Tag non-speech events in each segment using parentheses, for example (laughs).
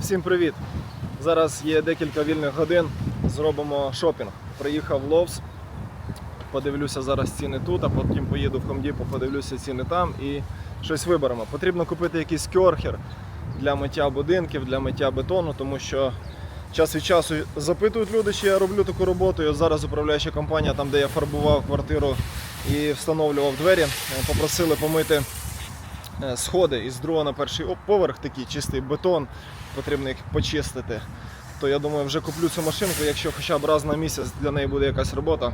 Всім привіт! Зараз є декілька вільних годин. Зробимо шопінг. Приїхав в Ловс. Подивлюся зараз ціни тут, а потім поїду в Хомдіпо, подивлюся ціни там і щось виберемо. Потрібно купити якийсь кьорхер для миття будинків, для миття бетону, тому що час від часу запитують люди, чи я роблю таку роботу. І зараз управляюча компанія, там де я фарбував квартиру і встановлював двері, е, попросили помити сходи із другого на перший поверх, такий чистий бетон, потрібно їх почистити. То я думаю, вже куплю цю машинку, якщо хоча б раз на місяць для неї буде якась робота,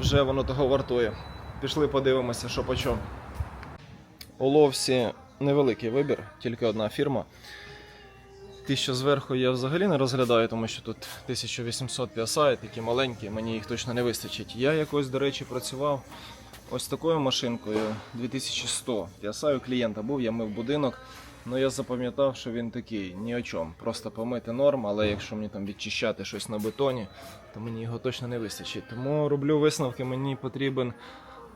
вже воно того вартує. Пішли подивимося, що по чому. У Ловсі невеликий вибір, тільки одна фірма. Ті, що зверху я взагалі не розглядаю, тому що тут 1800 PSI, такі маленькі, мені їх точно не вистачить. Я якось, до речі, працював ось такою машинкою 2100 Я у клієнта був, я мив будинок. Ну я запам'ятав, що він такий ні о чому. Просто помити норм, але якщо мені там відчищати щось на бетоні, то мені його точно не вистачить. Тому роблю висновки, мені потрібен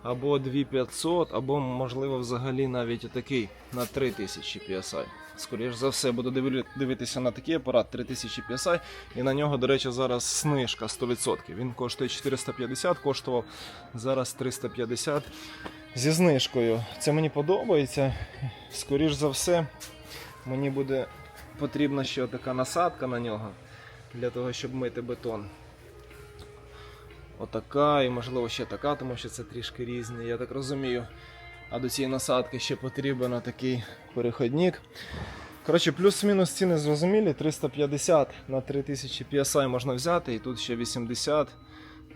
або 2500, або можливо взагалі навіть отакий на 3000 PSI. Скоріше за все, буду дивитися на такий апарат 3000 PSI, і на нього, до речі, зараз знижка 100%. Він коштує 450, коштував зараз 350 зі знижкою. Це мені подобається. Скоріш за все, мені буде потрібна ще така насадка на нього для того, щоб мити бетон. Отака і можливо ще така, тому що це трішки різні, я так розумію. А до цієї насадки ще потрібен такий переходник. Коротше, плюс-мінус ціни зрозумілі. 350 на 3000 PSI можна взяти, і тут ще 80,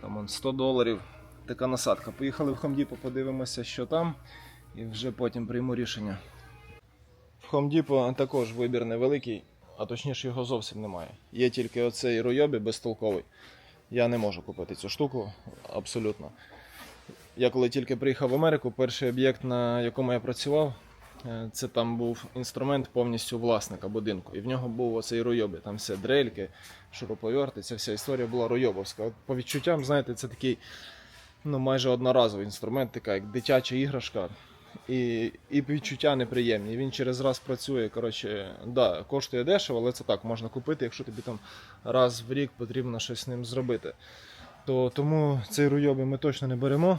там 100 доларів. Така насадка. Поїхали в Depot, подивимося, що там, і вже потім прийму рішення. В Depot також вибір невеликий, а точніше його зовсім немає. Є тільки оцей Ройобі безтолковий. Я не можу купити цю штуку абсолютно. Я коли тільки приїхав в Америку, перший об'єкт, на якому я працював, е, це там був інструмент повністю власника будинку. І в нього був оцей ройобі. Там все дрельки, шуруповерти, ця вся історія була ройобовська. От по відчуттям, знаєте, це такий ну, майже одноразовий інструмент, така як дитяча іграшка. І, і відчуття неприємні. Він через раз працює. Коротше, да, коштує дешево, але це так можна купити, якщо тобі там раз в рік потрібно щось з ним зробити. То, тому цей руйоби ми точно не беремо.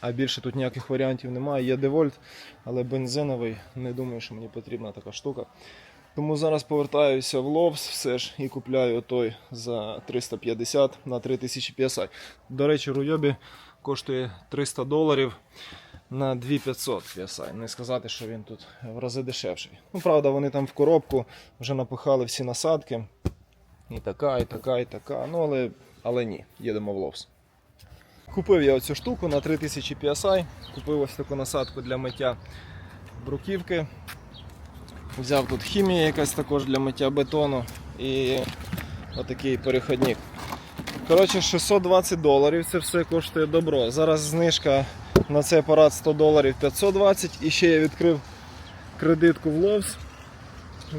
А більше тут ніяких варіантів немає. Є девольт, але бензиновий. Не думаю, що мені потрібна така штука. Тому зараз повертаюся в Ловс все ж і купляю той за 350 на 3000 PSI. До речі, руйобі коштує 300 доларів на 2500 PSI. Не сказати, що він тут в рази дешевший. Ну, правда, вони там в коробку вже напихали всі насадки. І така, і така, і така. Ну, але, але ні, їдемо в Ловс. Купив я оцю штуку на 3000 PSI. Купив ось таку насадку для миття бруківки. Взяв тут хімія якась також для миття бетону і отакий переходник. Коротше, 620 доларів це все коштує добро. Зараз знижка на цей апарат 100 доларів 520 і ще я відкрив кредитку в Ловс.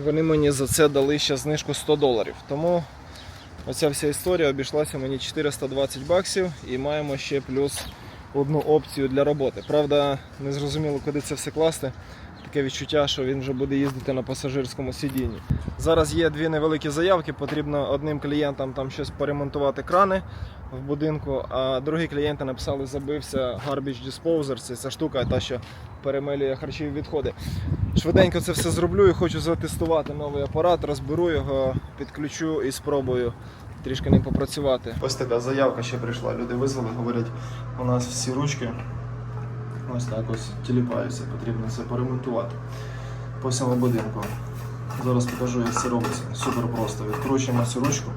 Вони мені за це дали ще знижку 100 доларів. Тому оця вся історія обійшлася мені 420 баксів і маємо ще плюс одну опцію для роботи. Правда, не зрозуміло, куди це все класти. Таке відчуття, що він вже буде їздити на пасажирському сидінні. Зараз є дві невеликі заявки. Потрібно одним клієнтам там щось поремонтувати крани в будинку, а другі клієнти написали, забився garbage disposer, це ця штука, та що перемилює харчові відходи. Швиденько це все зроблю і хочу затестувати новий апарат, розберу його, підключу і спробую трішки ним попрацювати. Ось така заявка ще прийшла. Люди визвали, говорять, у нас всі ручки ось так ось тіліпаються, потрібно це поремонтувати по всьому будинку. Зараз покажу, як це робиться. Супер просто. Відкручуємо цю ручку.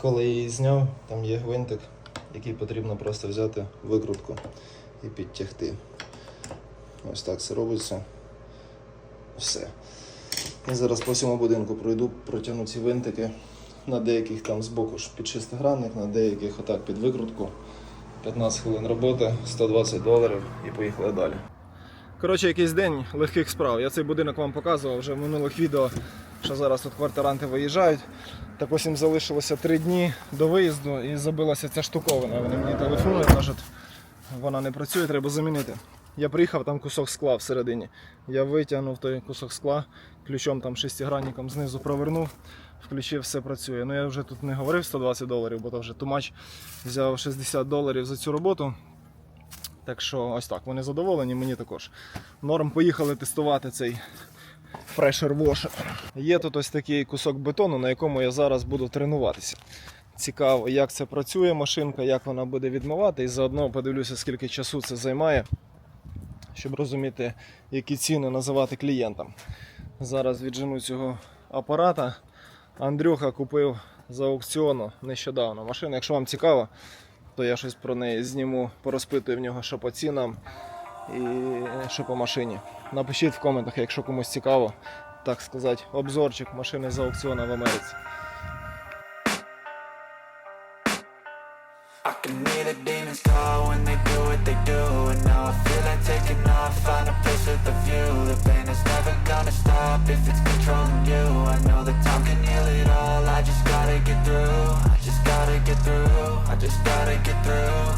Коли я її зняв, там є гвинтик, який потрібно просто взяти викрутку і підтягти. Ось так це робиться. Все. І зараз по всьому будинку пройду, протягну ці винтики. На деяких там збоку під шестигранник, на деяких отак під викрутку. 15 хвилин роботи, 120 доларів і поїхали далі. Коротше, якийсь день легких справ. Я цей будинок вам показував вже в минулих відео, що зараз тут квартиранти виїжджають. Так ось їм залишилося 3 дні до виїзду і забилася ця штуковина. Вони мені телефонують, кажуть, вона не працює, треба замінити. Я приїхав, там кусок скла всередині. Я витягнув той кусок скла, ключом там шестигранником знизу провернув, включив, все працює. Ну я вже тут не говорив 120 доларів, бо то вже тумач взяв 60 доларів за цю роботу. Так що ось так, вони задоволені, мені також. Норм поїхали тестувати цей Pressure Washer. Є тут ось такий кусок бетону, на якому я зараз буду тренуватися. Цікаво, як це працює машинка, як вона буде відмивати, і заодно подивлюся, скільки часу це займає, щоб розуміти, які ціни називати клієнтам. Зараз віджену цього апарата. Андрюха купив з аукціону нещодавно машину. Якщо вам цікаво, то я щось про неї зніму, порозпитую в нього, що по цінам і що по машині. Напишіть в коментах, якщо комусь цікаво, так сказати, обзорчик машини з аукціону в Америці. The find a place with a view The pain is never gonna stop if it's controlling you I know that through. I just gotta get through, I just gotta get through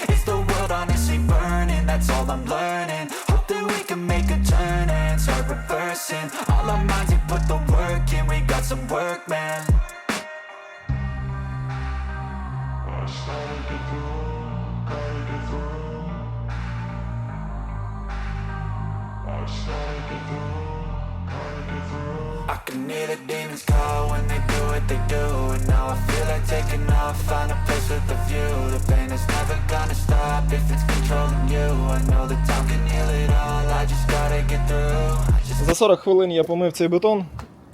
I can hear the demons call when they do what they do And now I feel like taking off, find a place with a view The pain is never gonna stop if it's controlling you I know that time can heal it all, I just gotta get through За 40 хвилин я помив цей бетон.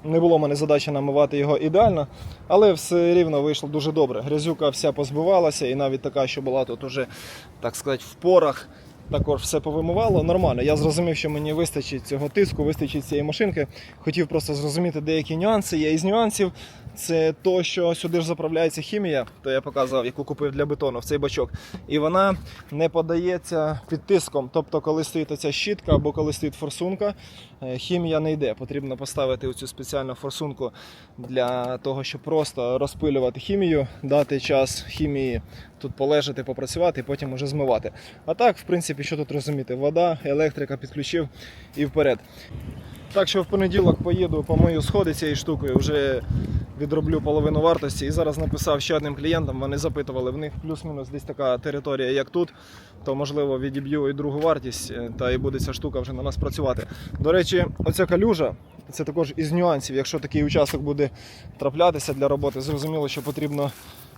Не було в мене задачі намивати його ідеально, але все рівно вийшло дуже добре. Грязюка вся позбивалася, і навіть така, що була тут уже, так сказати, в порах, також все повимивало. Нормально. Я зрозумів, що мені вистачить цього тиску, вистачить цієї машинки. Хотів просто зрозуміти деякі нюанси. Є із нюансів. Це то, що сюди ж заправляється хімія, то я показав, яку купив для бетону в цей бачок. І вона не подається під тиском. Тобто, коли стоїть оця щітка або коли стоїть форсунка, е, хімія не йде. Потрібно поставити цю спеціальну форсунку для того, щоб просто розпилювати хімію, дати час хімії тут полежати, попрацювати і потім уже змивати. А так, в принципі, що тут розуміти? Вода, електрика підключив і вперед. Так що в понеділок поїду помию сходи цією штукою, вже відроблю половину вартості. І зараз написав ще одним клієнтам, вони запитували, в них плюс-мінус десь така територія, як тут, то можливо відіб'ю і другу вартість, е, та і буде ця штука вже на нас працювати. До речі, оця калюжа. Це також із нюансів. Якщо такий участок буде траплятися для роботи, зрозуміло, що потрібно,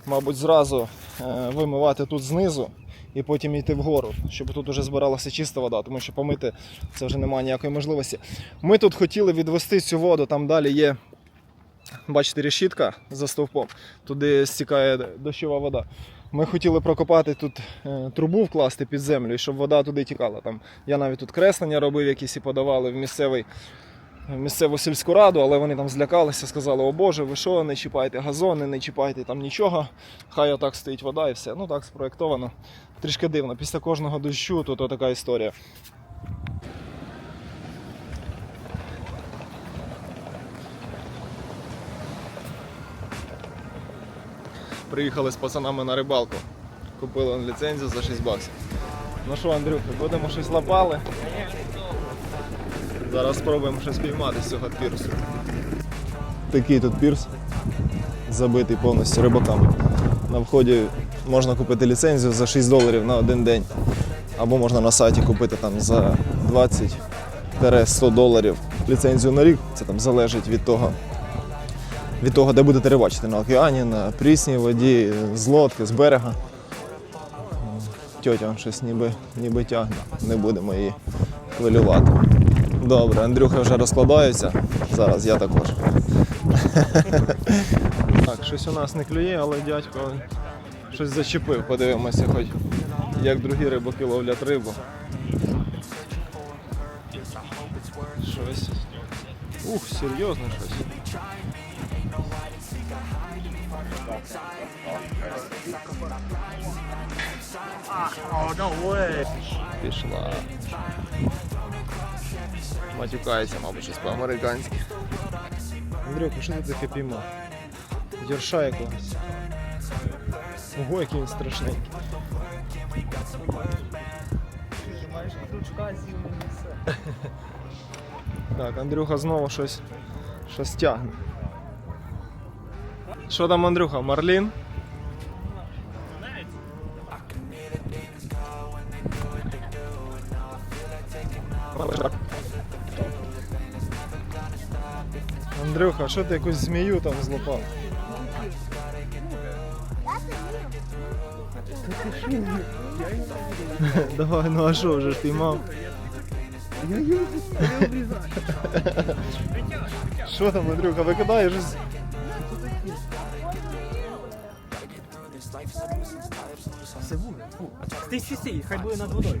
мабуть, зразу е, вимивати тут знизу і потім йти вгору, щоб тут вже збиралася чиста вода, тому що помити це вже немає ніякої можливості. Ми тут хотіли відвести цю воду, там далі є, бачите, решітка за стовпом, туди стікає дощова вода. Ми хотіли прокопати тут е, трубу вкласти під землю, щоб вода туди тікала. Там, я навіть тут креслення робив, якісь і подавали в місцевий місцеву сільську раду, але вони там злякалися, сказали, о Боже, ви що, не чіпайте газони, не чіпайте там нічого. Хай отак стоїть вода і все. Ну так спроєктовано. Трішки дивно. Після кожного дощу тут така історія. Приїхали з пацанами на рибалку. Купили ліцензію за 6 баксів. Ну що, Андрюха, будемо щось лапали? Зараз спробуємо щось піймати з цього пірсу. Такий тут пірс, забитий повністю рибаками. На вході можна купити ліцензію за 6 доларів на один день. Або можна на сайті купити там за 20-100 доларів ліцензію на рік. Це там залежить від того, від того, де будете рибачити на океані, на прісній воді, з лодки, з берега. Тьотя щось ніби, ніби тягне, не будемо її хвилювати. Добре, Андрюха вже розкладається. Зараз я також. Так, щось у нас не клює, але дядько щось зачепив. Подивимося, хоч як другі рибаки ловлять рибу. Щось. Ух, серйозно щось. Пішла. Матюкається, мабуть, щось по-американськи. Андрюха, що ти таке піймав? Дірша якогось. Ого, який він страшненький. Так, Андрюха знову щось, щось тягне. Що там, Андрюха, Марлін? Андрюха, що ти якусь змію там злопав? Давай, ну а що вже ж піймав? Що там, Андрюха, викидаєш? Ти чистий, хай буде над водою.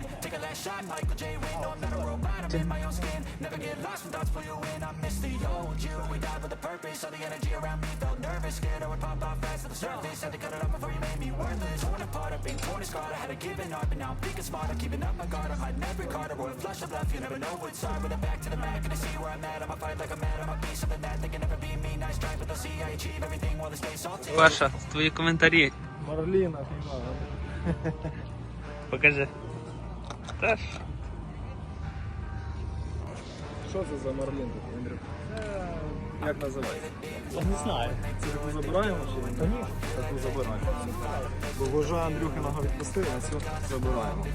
Ого, є. У! Ой. Паша, твої коментарі. Марліна піймав. (laughs) Покажи. Та ж. Що це за Марлін такий, Андрюха? Як називається? Не знаю. Це таку забираємо чи ні? Конечно. Таку забираємо. Бо вожа Андрюхиного відпустили, а цю забираємо.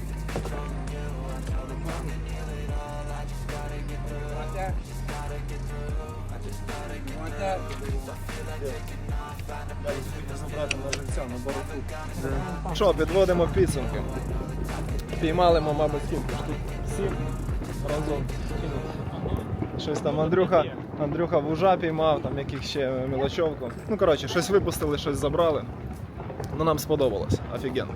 Забрати на живця на бороту. Що, підводимо підсумки. Піймали ми, мабуть, скільки штук? Сім разом. Щось там Андрюха, Андрюха вужа піймав, там яких ще мілочовку. Ну, коротше, щось випустили, щось забрали. Ну, нам сподобалось. Офігенно.